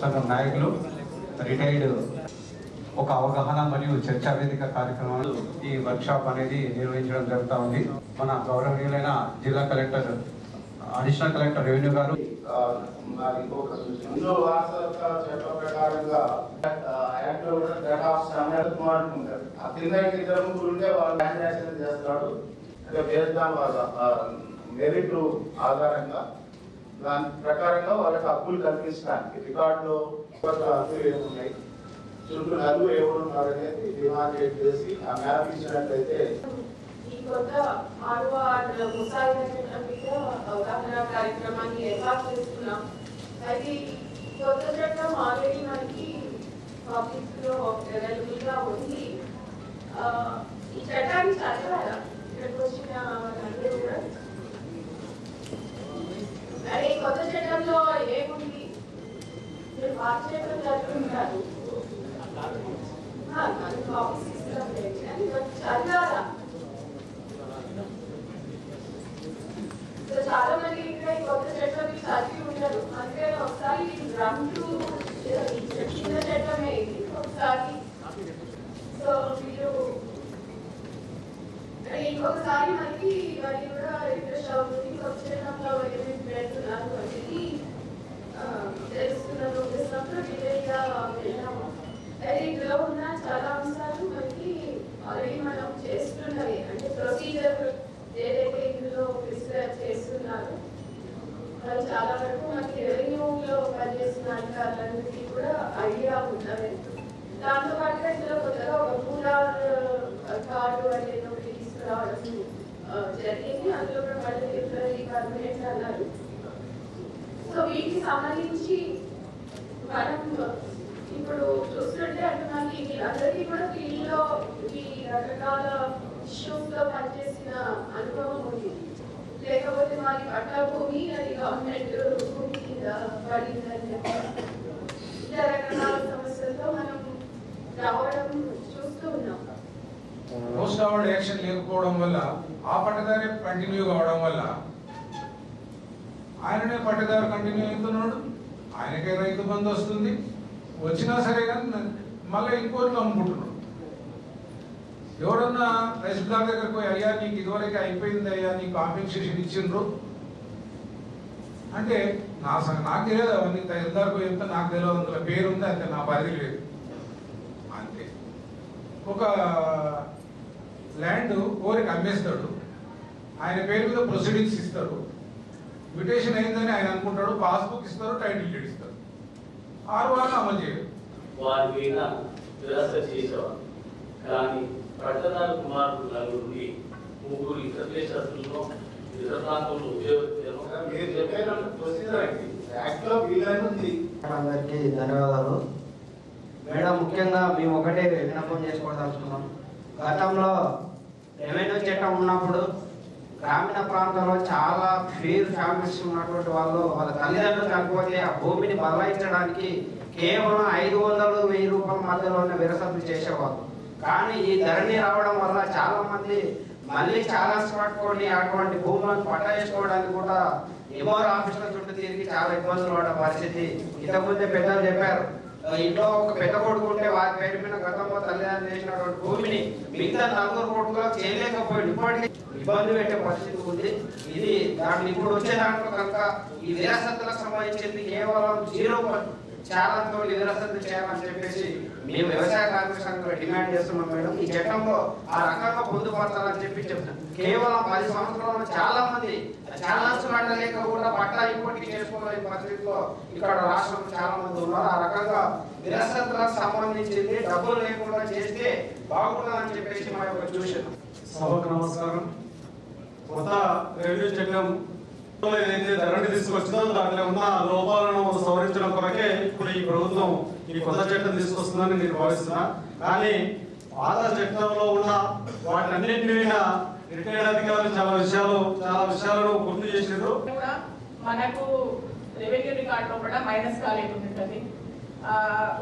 సంఘం నాయకులు రిటైర్డ్ ఒక అవగాహన మరియు చర్చా వేదిక కార్యక్రమాలు ఈ వర్క్షాప్ అనేది నిర్వహించడం జరుగుతూ ఉంది. మన గౌరవనీయులైన జిల్లా కలెక్టర్ అడిషనల్ కలెక్టర్ రెవెన్యూ గారు. మరి ఇంకొక ప్రకారంగా చేస్తాడు. మెరిట్ ఆధారంగా దాని ప్రకారంగా వాళ్ళకి హక్కులు కల్పించడానికి రికార్డులో హక్కులు ఏమున్నాయి? చుట్టూ నలుగురు ఎవరు ఉన్నారు అనేది డిమార్కేట్ చేసి ఆ మ్యాప్ ఇచ్చినట్లయితే ఈ కొత్త ఆరవ ముసాయిదా చట్టం మీద అవగాహన కార్యక్రమాన్ని ఏర్పాటు చేస్తున్నాం. అయితే కొత్త చట్టం ఆల్రెడీ మనకి పబ్లిక్లో అవైలబుల్గా ఉంది ఆ, ఈ చట్టాన్ని చదివారా ఇక్కడికి వచ్చిన వాళ్ళందరూ కూడా మరి ఈ కొత్త చట్టంలో ఏముంది మీరు పాత చట్టం చదువుకుంటారు కాపీస్ ఇస్తాం కానీ చదివారా సో చాలా మంది ఇంకా ఈ కొత్త చట్టం చదివి ఉంటారు అందుకే ఒకసారి డ్రమ్స్ చిన్న చట్టమే ఇది ఒకసారి సో మీరు అంటే ఇంకొకసారి మనకి ఇవన్నీ కూడా రిఫ్రెష్ అవుతుంది కొత్త చట్టంలో పెడుతున్నారు అనేది తెలుస్తున్నారు తెలుస్తున్న ఉద్దేశంతో డిలేగా వెళ్ళాము. అయితే ఇందులో ఉన్న చాలా అంశాలు మనకి ఆల్రెడీ మనం చేస్తున్నవి. అంటే ప్రొసీజర్ ఏదైతే ఇందులో ప్రిస్క్రైబ్ చేస్తున్నారు వాళ్ళు చాలా వరకు మనకి రెవెన్యూలో పనిచేసిన అధికారులందరికీ కూడా ఐడియా ఉన్నది. దాంతో పాటుగా ఇందులో కొత్తగా ఒక పూలార్ కార్డు అనేది ఒకటి తీసుకురావడం జరిగింది. అందులో కూడా మళ్ళీ టెంపరీ పర్మనెంట్ అన్నారు. సో వీటికి సంబంధించి మనం ఇప్పుడు చూస్తుంటే అంటే మనకి వీళ్ళందరికీ కూడా ఫీల్డ్లో ఈ రకరకాల ఇష్యూస్లో పనిచేసిన అనుభవం ఉంది. లేకపోతే మాది పట్టా భూమి అది గవర్నమెంట్ భూమి కింద పడిందని చెప్పి ఇలా రకరకాల సమస్యలతో మనం రావడం చూస్తూ ఉన్నాం. పోస్ట్ అవార్డ్ యాక్షన్ లేకపోవడం వల్ల ఆ పట్టదారే కంటిన్యూ కావడం వల్ల ఆయననే పట్టదారు కంటిన్యూ అవుతున్నాడు ఆయనకే రైతు బంధు వస్తుంది. వచ్చినా సరే కానీ మళ్ళీ ఇంకోరికి అమ్ముకుంటున్నాడు. ఎవరన్నా తహసీల్దార్ దగ్గరకు పోయి అయ్యా నీకు ఇదివరకు అయిపోయింది అయ్యా నీకు కాంపెన్సేషన్ ఇచ్చిండ్రు. అంటే నా స- నాకు తెలియదు అవన్నీ పోయి చెప్తే నాకు తెలియదు అందులో పేరు ఉంది అంతే నా పరిధి లేదు. అంతే. ఒక ల్యాండ్ కోరికి అమ్మేస్తాడు. ఆయన పేరు మీద ప్రొసీడింగ్స్ ఇస్తాడు మ్యూటేషన్ అయిందని ఆయన అనుకుంటాడు పాస్బుక్ ఇస్తారు టైటిల్ డీడ్ ఇస్తారు. ఆరు వారాలు అమలు చేయరు వారి మీద విరస చేసేవారు. కానీ పట్టణాల కుమారుడు నలుగురిని ముగ్గురు ఇతర దేశస్తుల్లో ఇతర ప్రాంతంలో ఉపయోగించారు మీరు చెప్పిన ప్రొసీజర్ అండి యాక్ట్లో వీలైన ఉంది. అందరికీ ధన్యవాదాలు. మేడం ముఖ్యంగా మేము ఒకటే విన్నపం చేసుకోదలుచుకున్నాం గతంలో రెవెన్యూ చట్టం ఉన్నప్పుడు గ్రామీణ ప్రాంతాల్లో చాలా పేరు ఫ్యామిలీస్ ఉన్నటువంటి వాళ్ళు వాళ్ళ తల్లిదండ్రులు చనిపోతే ఆ భూమిని బదలాయించడానికి కేవలం ఐదు వందలు వెయ్యి రూపాయల మధ్యలో ఉన్న విరసతులు చేసేవాళ్ళు. కానీ ఈ ధరణి రావడం వల్ల చాలా మంది మళ్ళీ చాలా పట్టుకొని అటువంటి భూములను పట్టా చేసుకోవడానికి కూడా ఎమోర్ ఆఫీసుల చుట్టూ తిరిగి చాలా ఇబ్బందులు పడ్డ పరిస్థితి. ఇంతకుముందే పెద్దలు చెప్పారు ఇంట్లో ఒక పెద్ద కొడుకు ఉంటే వారి పేరు మీద గతంలో తల్లిదండ్రులు చేసినటువంటి భూమిని మిగతా నలుగురు కొడుకులకు చేయలేకపోయింది ఇప్పటికీ ఇబ్బంది పెట్టే పరిస్థితి ఉంది. ఇది దాంట్లో ఇప్పుడు వచ్చే దాంట్లో కనుక ఈ విరాసత్తులకు సంబంధించింది కేవలం జీరో చాలా విరాసత్తు చేయాలని చెప్పేసి మేము వ్యవసాయ కార్మిక సంఘంలో డిమాండ్ చేస్తున్నాం మేడం. ఈ చట్టంలో ఆ రకంగా పొందుపరచాలని చెప్పి చెప్తాం కేవలం పది సంవత్సరాలు చాలా మంది చాలా లేకుండా పట్టా ఇప్పటికీ చేసుకోలేని పరిస్థితిలో ఇక్కడ రాష్ట్రంలో చాలా మంది ఉన్నారు. ఆ రకంగా విరాసత్తులకు సంబంధించింది డబ్బులు లేకుండా చేస్తే బాగుంటుందని చెప్పేసి మా యొక్క చూసాం సభకు నమస్కారం. కొత్త రెవెన్యూ చట్టం ఏదైతే తీసుకొచ్చిందో దాంట్లో ఉన్న లోపాలను సవరించడం కొరకే ఇప్పుడు ఈ ప్రభుత్వం ఈ కొత్త చట్టం తీసుకొస్తుందని నేను భావిస్తున్నా. కానీ పాత చట్టంలో ఉన్న వాటన్నింటినీ రిటైర్డ్ అధికారులు చాలా విషయాలు చాలా విషయాలను గుర్తు చేసినారు మనకు రెవెన్యూ రికార్డులో కూడా మైనస్ కాలేదు ఉంటుంది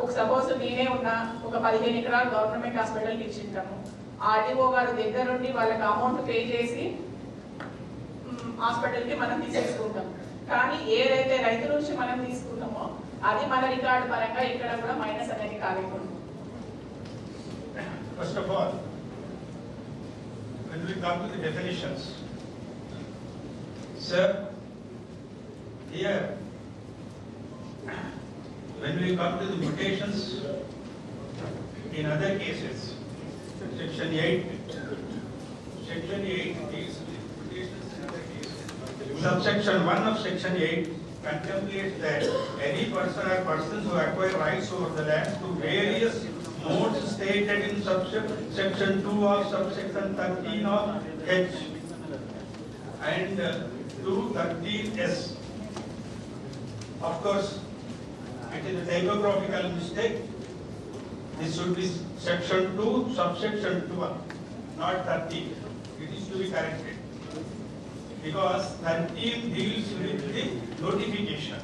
ఒక సపోజ్ నేనే ఉన్నా ఒక పదిహేను ఎకరాలు గవర్నమెంట్ హాస్పిటల్కి ఇచ్చింటాము. ఆర్డీఓ గారు దగ్గరుండి వాళ్ళకి అమౌంట్ పే చేసి హాస్పిటల్కి మనం తీసేసుకుంటాం కానీ ఏదైతే రైతు నుంచి మనం తీసుకున్నామో అది మన రికార్డు పరంగా ఇక్కడ కూడా మైనస్ అనేది కాలేకుండా First of all, when we come to the definitions, sir, here, when we come to the mutations in other cases, section 8, section 8 Subsection one of section eight contemplates that any person or persons who acquire rights over the land through various modes stated in subsection two of subsection thirteen of H and uh, two thirteen S. Of course, it is a typographical mistake. This should be section two, subsection two, not thirteen. It is to be corrected. Because thirteen deals with the notification.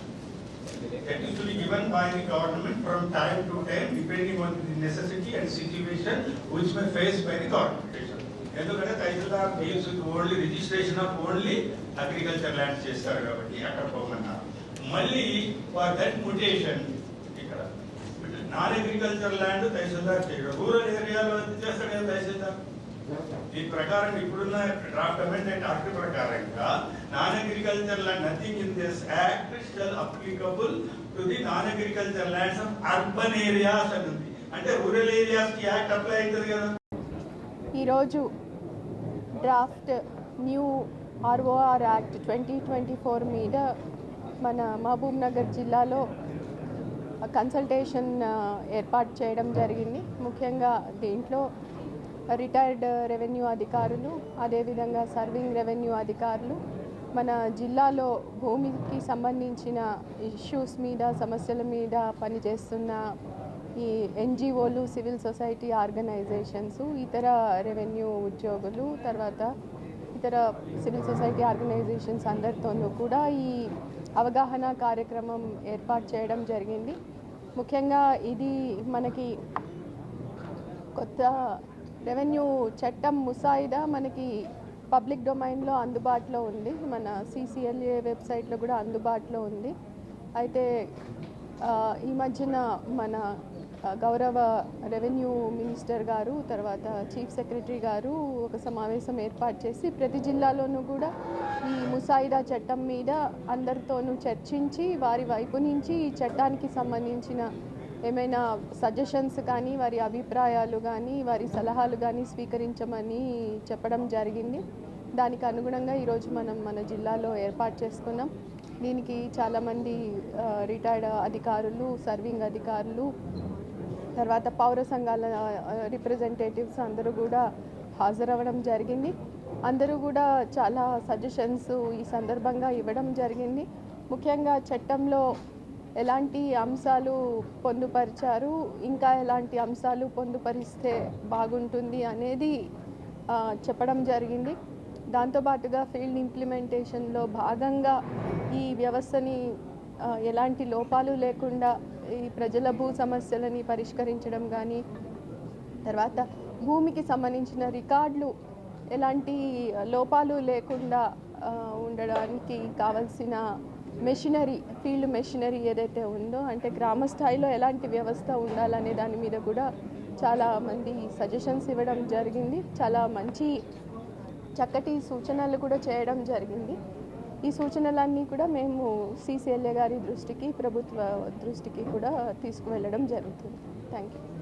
That is to be given by the government from time to time depending on the necessity and situation which may faced by the corporation. ఎందుకంటే tahsildar deals with only registration of only agriculture land చేస్తారు కాబట్టి అక్కడ పోమన్నారు మళ్ళీ for that mutation ఇక్కడ non agriculture land tahsildar చేయడం rural ఏరియాలో చేస్తాడు కదా తహసీల్దార్ దీని ప్రకారం ఇప్పుడున్న డ్రాఫ్ట్ అమెండ్మెంట్ యాక్ట్ ప్రకారంగా non agriculture land nothing in this act shall applicable to the non agriculture lands of urban areas అని ఉంది అంటే రూరల్ ఏరియాస్కి యాక్ట్ అప్లై అవుతుంది కదా. ఈరోజు draft new ROR act twenty twenty four మీద మన మహబూబ్ నగర్ జిల్లాలో కన్సల్టేషన్ ఏర్పాటు చేయడం జరిగింది. ముఖ్యంగా దీంట్లో రిటైర్డ్ రెవెన్యూ అధికారులు అదేవిధంగా సర్వింగ్ రెవెన్యూ అధికారులు మన జిల్లాలో భూమికి సంబంధించిన ఇష్యూస్ మీద సమస్యల మీద పనిచేస్తున్న ఈ ఎన్జిఓలు సివిల్ సొసైటీ ఆర్గనైజేషన్స్ ఇతర రెవెన్యూ ఉద్యోగులు తర్వాత ఇతర సివిల్ సొసైటీ ఆర్గనైజేషన్స్ అందరితోనూ కూడా ఈ అవగాహన కార్యక్రమం ఏర్పాటు చేయడం జరిగింది. ముఖ్యంగా ఇది మనకి కొత్త రెవెన్యూ చట్టం ముసాయిదా మనకి పబ్లిక్ డొమైన్లో అందుబాటులో ఉంది. మన సిసిఎల్ఏ వెబ్సైట్లో కూడా అందుబాటులో ఉంది. అయితే ఈ మధ్యన మన గౌరవ రెవెన్యూ మినిస్టర్ గారు తర్వాత చీఫ్ సెక్రటరీ గారు ఒక సమావేశం ఏర్పాటు చేసి ప్రతి జిల్లాలోనూ కూడా ఈ ముసాయిదా చట్టం మీద అందరితోనూ చర్చించి వారి వైపు నుంచి ఈ చట్టానికి సంబంధించిన ఏమైనా సజెషన్స్ కానీ వారి అభిప్రాయాలు కానీ వారి సలహాలు కానీ స్వీకరించమని చెప్పడం జరిగింది. దానికి అనుగుణంగా ఈరోజు మనం మన జిల్లాలో ఏర్పాటు చేసుకున్నాం. దీనికి చాలామంది రిటైర్డ్ అధికారులు సర్వింగ్ అధికారులు తర్వాత పౌర సంఘాల రిప్రజెంటేటివ్స్ అందరూ కూడా హాజరవ్వడం జరిగింది. అందరూ కూడా చాలా సజెషన్స్ ఈ సందర్భంగా ఇవ్వడం జరిగింది. ముఖ్యంగా చట్టంలో ఎలాంటి అంశాలు పొందుపరిచారు? ఇంకా ఎలాంటి అంశాలు పొందుపరిస్తే బాగుంటుంది అనేది చెప్పడం జరిగింది. దాంతోపాటుగా ఫీల్డ్ ఇంప్లిమెంటేషన్లో భాగంగా ఈ వ్యవస్థని ఎలాంటి లోపాలు లేకుండా ఈ ప్రజల భూ సమస్యలని పరిష్కరించడం కానీ తర్వాత భూమికి సంబంధించిన రికార్డులు ఎలాంటి లోపాలు లేకుండా ఉండడానికి కావలసిన మెషినరీ ఫీల్డ్ మెషినరీ ఏదైతే ఉందో అంటే గ్రామ స్థాయిలో ఎలాంటి వ్యవస్థ ఉండాలనే దాని మీద కూడా చాలా మంది సజెషన్స్ ఇవ్వడం జరిగింది. చాలా మంచి చక్కటి సూచనలు కూడా చేయడం జరిగింది. ఈ సూచనలన్నీ కూడా మేము సీసీఎల్ఏ గారి దృష్టికి ప్రభుత్వ దృష్టికి కూడా తీసుకువెళ్ళడం జరుగుతుంది. Thank you